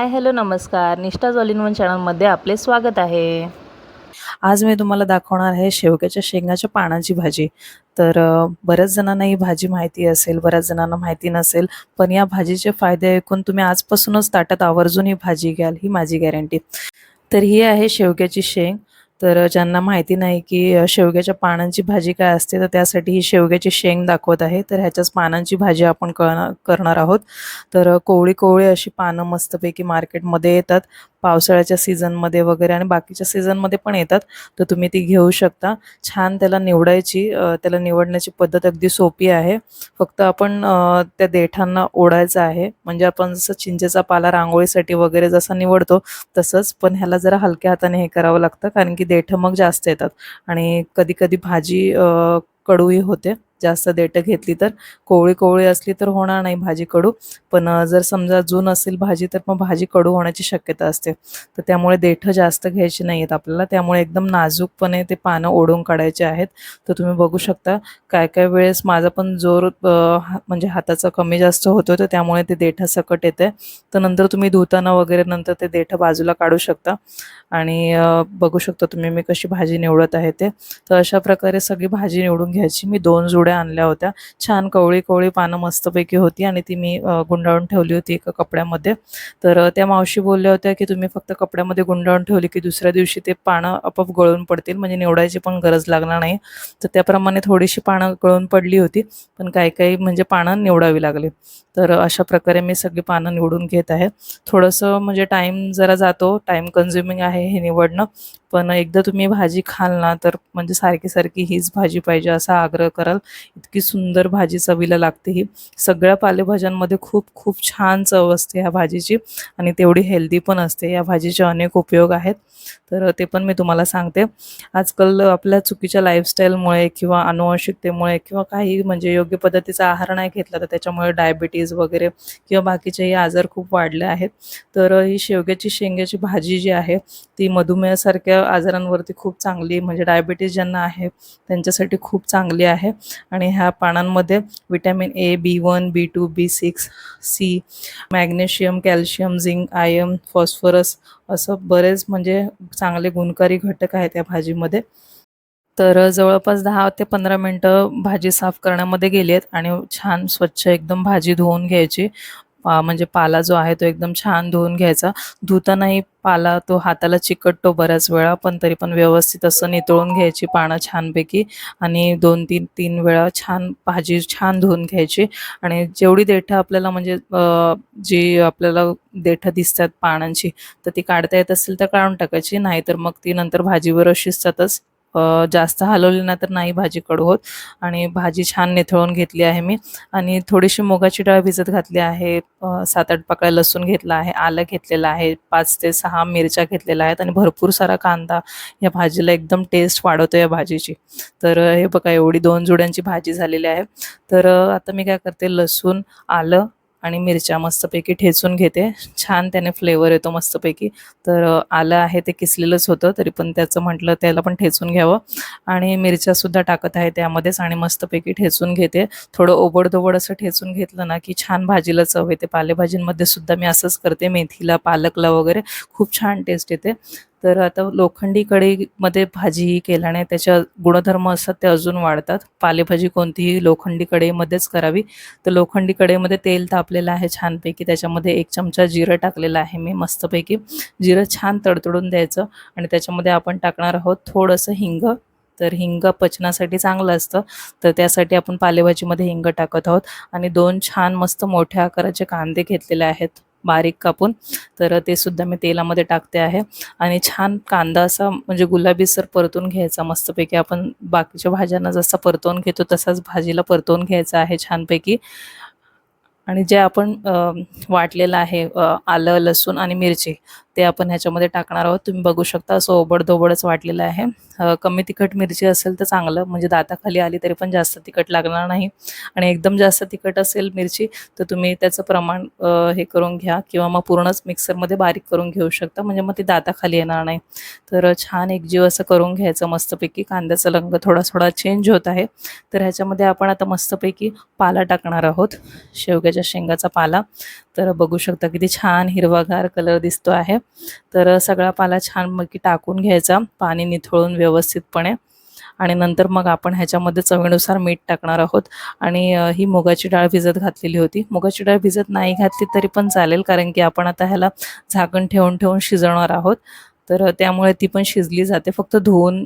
Hi hello नमस्कार. निष्ठा all one चॅनलमध्ये आपले स्वागत आहे. आज मी तुम्हाला दाखवणार आहे शेवग्याच्या शेंगाच्या पानाची भाजी. तर बऱ्याच जणांना ही भाजी माहिती असेल बऱ्याच जणांना माहिती नसेल पण या भाजीचे फायदे ऐकून तुम्ही आजपासूनच ताटात आवर्जून ही भाजी घ्याल ही माझी गॅरंटी तर ही आहे शेवग्याची शेंग. तर ज्यांना माहिती नाही की शेवग्याच्या पानांची भाजी काय असते तर त्यासाठी ही शेवग्याची शेंग दाखवत आहे. तर ह्याच्याच पानांची भाजी आपण करणार करणार आहोत. तर कोवळी कोवळी अशी पानं मस्तपैकी मार्केटमध्ये येतात. पावसाळ्याच्या सीझनमध्ये वगैरे आणि बाकीच्या सीझनमध्ये पण येतात. तर तुम्ही ती घेऊ शकता. छान त्याला निवडायची त्याला निवडण्याची पद्धत अगदी सोपी आहे. फक्त आपण त्या देठांना ओढायचं आहे. म्हणजे आपण जसं चिंचेचा पाला रांगोळीसाठी वगैरे जसा निवडतो तसंच पण ह्याला जरा हलक्या हाताने हे करावं लागतं. कारण की देठं मग जास्त येतात. आणि कधी कधी भाजी कडूही होते. जास्त देठं घेतली तर कोवळी कोवळी असली तर होणार नाही भाजी कडू. पण जर समजा जून असेल भाजी तर मग भाजी कडू होण्याची शक्यता असते. तर त्यामुळे देठं जास्त घ्यायची नाही आहेत आपल्याला. त्यामुळे एकदम नाजूकपणे ते पानं ओढून काढायचे आहेत. तर तुम्ही बघू शकता काय काय वेळेस माझा पण जोर म्हणजे हाताचा कमी जास्त होतो तर त्यामुळे ते देठं सकट येते तर नंतर तुम्ही धुताना वगैरे नंतर ते देठं बाजूला काढू शकता. आणि बघू शकता तुम्ही मी कशी भाजी निवडत आहे ते. तर अशा प्रकारे सगळी भाजी निवडून घ्यायची. मी दोन जुड्या आणल्या होत्या. छान कवळी कवळी पानं मस्तपैकी होती आणि ती मी गुंडाळून ठेवली होती एका कपड्यामध्ये. तर त्या मावशी बोलल्या होत्या की तुम्ही फक्त कपड्यामध्ये गुंडाळून ठेवली की दुसऱ्या दिवशी ते पानं आपोआप गळून पडतील. म्हणजे निवडायची पण गरज लागणार नाही. तर त्याप्रमाणे थोडीशी पानं गळून पडली होती. पण काही काही म्हणजे पानं निवडावी लागली. तर अशा प्रकारे मी सगळी पानं निवडून घेत आहे. थोडंसं म्हणजे टाईम जरा जातो. टाईम कन्झ्युमिंग आहे हे निवडणं पण एकदा तुम्ही भाजी खाल ना तर म्हणजे सारखी सारखी हीच भाजी पाहिजे असा आग्रह कराल. इतकी सुंदर भाजी चवीला लागते ही. सगळ्या पालेभाज्यांमध्ये खूप खूप छान चव असते ह्या भाजीची आणि तेवढी हेल्दी पण असते. या भाजीचे अनेक उपयोग आहेत. तर ते पण मी तुम्हाला सांगते. आजकाल आपल्या चुकीच्या लाईफस्टाईलमुळे किंवा अनुवंशिकतेमुळे किंवा काही म्हणजे योग्य पद्धतीचा आहार नाही घेतला तर त्याच्यामुळे डायबिटीज वगैरे किंवा बाकीचेही आजार खूप वाढले आहेत. तर ही शेवग्याची शेंग्याची भाजी जी आहे ती मधुमेहासारख्या आजारांवरती खूप चांगली म्हणजे डायबिटीज ज्यांना आहे त्यांच्यासाठी खूप चांगली आहे. आणि ह्या पानांमध्ये vitamin A B one B two B six C magnesium calcium zinc iron phosphorus असं बरेच म्हणजे चांगले गुणकारी घटक आहेत या भाजीमध्ये. तर जवळपास दहा ते पंधरा मिनटं भाजी साफ करण्यामध्ये गेली आहेत आणि छान स्वच्छ एकदम भाजी धुवून घ्यायची. म्हणजे पाला जो आहे तो एकदम छान धुवून घ्यायचा. धुतानाही पाला तो हाताला चिकटतो बऱ्याच वेळा पण तरी पण व्यवस्थित असं नितळून घ्यायची पानं छानपैकी आणि दोन तीन तीन वेळा छान भाजी छान धुवून घ्यायची. आणि जेवढी देठं आपल्याला म्हणजे जी आपल्याला देठं दिसतात पानांची तर ती काढता येत असेल तर काढून टाकायची नाहीतर मग ती नंतर भाजीवर शिजतातच अ, जास्त हलवली ना तर नाही भाजी कडू होत. आणि भाजी छान निथळून घेतली आहे मी. आणि थोडीशी मुगाची डाळ भिजत घातली आहे. सात आठ पाकळ्या लसूण घेतला आहे. आलं घेतलेलं आहे. पाच ते सहा मिरच्या घेतलेल्या आहेत. आणि भरपूर सारा कांदा या भाजीला एकदम टेस्ट वाढवतो या भाजीची. तर हे बघा एवढी दोन जुड्यांची भाजी झालेली आहे. तर आता मी काय करते? लसूण आलं आणि मिरच्या मस्तपैकी ठेचून घेते. छान त्याने फ्लेवर येतो मस्तपैकी. तर आलं आहे ते किसलेलंच होतं तरी पण त्याचं म्हटलं त्याला पण ठेचून घ्यावं. आणि मिरच्यासुद्धा टाकत आहे त्यामध्येच आणि मस्तपैकी ठेचून घेते. थोडं ओबडधोबड असं ठेचून घेतलं ना की छान भाजीला चव येते. पालेभाजींमध्ये सुद्धा मी असंच करते. मेथीला पालकला वगैरे खूप छान टेस्ट येते. तर आता लोखंडी कढईमध्ये भाजी केल्याने त्याच्या गुणधर्म असतात ते अजून वाढतात. पालेभाजी कोणतीही लोखंडी कढईमध्येच करावी. तर लोखंडी कढईमध्ये तेल तापलेलं आहे छानपैकी. त्याच्यामध्ये एक चमचा जिरं टाकलेलं आहे मी मस्तपैकी. जिरं छान तडतडून द्यायचं आणि त्याच्यामध्ये आपण टाकणार आहोत थोडंसं हिंग. तर हिंग पचनासाठी चांगलं असतं. तर त्यासाठी आपण पालेभाजीमध्ये हिंग टाकत आहोत. आणि दोन छान मस्त मोठ्या आकाराचे कांदे घेतलेले आहेत. बारीक कापून तर ते सुद्धा मी तेलामध्ये टाकते आहे. आणि छान कांदा असा म्हणजे गुलाबीसर परतून घ्यायचा मस्तपैकी आपण बाकीच्या भाज्यांना जसा परतवून घेतो तसाच भाजीला परतवून घ्यायचा आहे छानपैकी. आणि जे आपण वाटलेलं आहे आलं लसूण आणि मिरची ते आपण ह्याच्यामध्ये टाकणार आहोत. तुम्ही बघू शकता असं ओबडधोबडच वाटलेलं आहे. कमी तिखट मिरची असेल तर चांगलं म्हणजे दाताखाली आली तरी पण जास्त तिखट लागणार नाही. आणि एकदम जास्त तिखट असेल मिरची तर तुम्ही त्याचं प्रमाण हे करून घ्या किंवा मग पूर्णच मिक्सरमध्ये बारीक करून घेऊ शकता म्हणजे मग ती दाताखाली येणार नाही. तर छान एकजीव असं करून घ्यायचं मस्तपैकी. कांद्याचा रंग थोडा थोडा चेंज होत आहे. तर ह्याच्यामध्ये आपण आता मस्तपैकी पाला टाकणार आहोत. शेवग्याच्या शेंगाचा पाला. तर बघू शकता किती छान हिरवागार कलर दिसतो आहे. तर सगळा पाला छान मग टाकून घ्यायचा पाणी निथळून व्यवस्थितपणे. आणि नंतर मग आपण ह्याच्यामध्ये चवीनुसार मीठ टाकणार आहोत. आणि ही मुगाची डाळ भिजत घातलेली होती. मुगाची डाळ भिजत नाही घातली तरी पण चालेल कारण की आपण आता ह्याला झाकण ठेवून ठेवून शिजवणार आहोत. तर त्यामुळे ती पण शिजली जाते. फक्त धुवून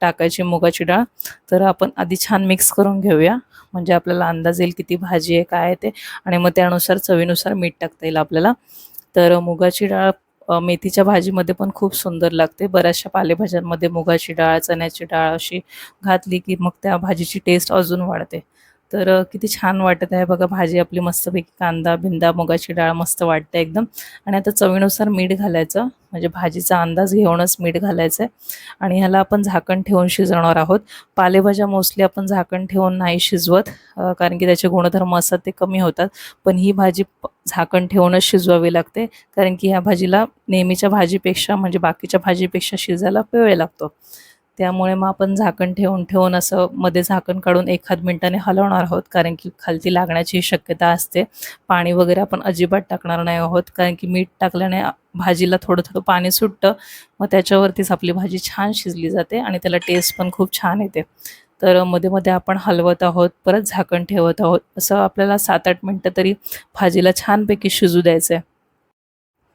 टाकायची मुगाची डाळ. तर आपण आधी छान मिक्स करून घेऊया. म्हणजे आपल्याला अंदाज येईल किती भाजी आहे काय आहे ते. आणि मग त्यानुसार चवीनुसार मीठ टाकता येईल आपल्याला. तर मुगाची डाळ मेथीच्या भाजीमध्ये पण खूप सुंदर लागते. बऱ्याचशा पालेभाज्यांमध्ये मुगाची डाळ चण्याची डाळ अशी घातली की मग त्या भाजीची टेस्ट अजून वाढते. तर किती छान वाटत आहे. बघा भाजी आपली मस्तपैकी कांदा बिंदा मुगाची डाळ मस्त वाटते एकदम. आणि आता चवीनुसार मीठ घालायचं. म्हणजे भाजीचा अंदाज घेऊनच मीठ घालायचं आहे आणि ह्याला आपण झाकण ठेवून शिजवणार आहोत. पालेभाज्या मोस्टली आपण झाकण ठेवून नाही शिजवत कारण की त्याचे गुणधर्म असतात ते कमी होतात. पण ही भाजी झाकण ठेवूनच शिजवावी लागते. कारण की ह्या भाजीला नेहमीच्या भाजीपेक्षा म्हणजे बाकीच्या भाजीपेक्षा शिजायला वेळ लागतो. त्यामुळे मग आपण झाकण ठेवून ठेवून असं मध्ये झाकण काढून एखाद मिनिटाने हलवणार आहोत. कारण की खालती लागण्याची शक्यता असते. पाणी वगैरे आपण अजिबात टाकणार नाही आहोत. कारण की मीठ टाकल्याने भाजीला थोडं थोडं पाणी सुटतं. मग त्याच्यावरतीच आपली भाजी छान शिजली जाते आणि त्याला टेस्ट पण खूप छान येते. तर मध्ये मध्ये आपण हलवत आहोत. परत झाकण ठेवत आहोत. असं आपल्याला सात आठ मिनटं तरी भाजीला छानपैकी शिजू द्यायचं आहे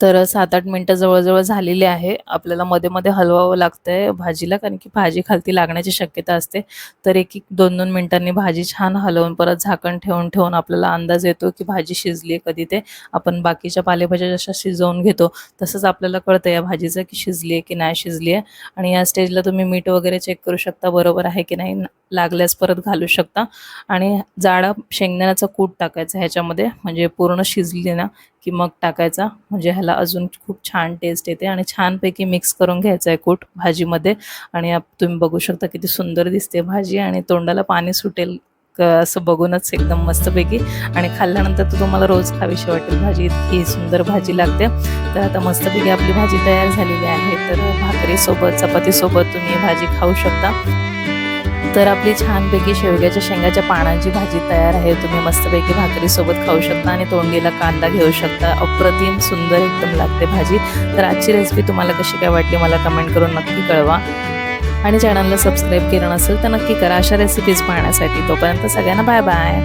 तर सात आठ मिनटं जवळजवळ झालेली आहे. आपल्याला मध्ये मध्ये हलवावं लागतंय भाजीला कारण की भाजी खालती लागण्याची शक्यता असते. तर एक एक दोन दोन मिनिटांनी भाजी छान हलवून परत झाकण ठेवून ठेवून आपल्याला अंदाज येतो की भाजी शिजली आहे कधी ते. आपण बाकीच्या पालेभाज्या जशा शिजवून घेतो तसंच आपल्याला कळतं या भाजीचं की शिजली आहे की नाही शिजली आहे आणि या स्टेजला तुम्ही मीठ वगैरे चेक करू शकता बरोबर आहे की नाही लागल्यास परत घालू शकता. आणि जाडा शेंगदाण्याचा कूट टाकायचा ह्याच्यामध्ये म्हणजे पूर्ण शिजली ना की मग टाकायचा म्हणजे ह्याला अजून खूप छान टेस्ट येते आणि छानपैकी मिक्स करून घ्यायचा आहे कूट भाजीमध्ये. आणि तुम्ही बघू शकता किती सुंदर दिसते भाजी आणि तोंडाला पाणी सुटेल असं बघूनच एकदम मस्तपैकी. आणि खाल्ल्यानंतर तर तुम्हाला रोज खावीशी वाटेल भाजी. इतकी सुंदर भाजी लागते. तर आता मस्तपैकी आपली भाजी तयार झालेली आहे. तर भाकरीसोबत चपातीसोबत तुम्ही भाजी खाऊ शकता. तर आपली छानपैकी शेवग्याच्या शेंगाच्या पानांची भाजी तयार आहे. तुम्ही मस्तपैकी भाकरीसोबत खाऊ शकता आणि तोंडीला कांदा घेऊ शकता. अप्रतिम सुंदर एकदम लागते भाजी. तर आजची रेसिपी तुम्हाला कशी काय वाटली मला कमेंट करून नक्की कळवा. आणि चॅनलला सबस्क्राईब केलं नसेल तर नक्की करा. अशा रेसिपीज पाहण्यासाठी तोपर्यंत सगळ्यांना बाय बाय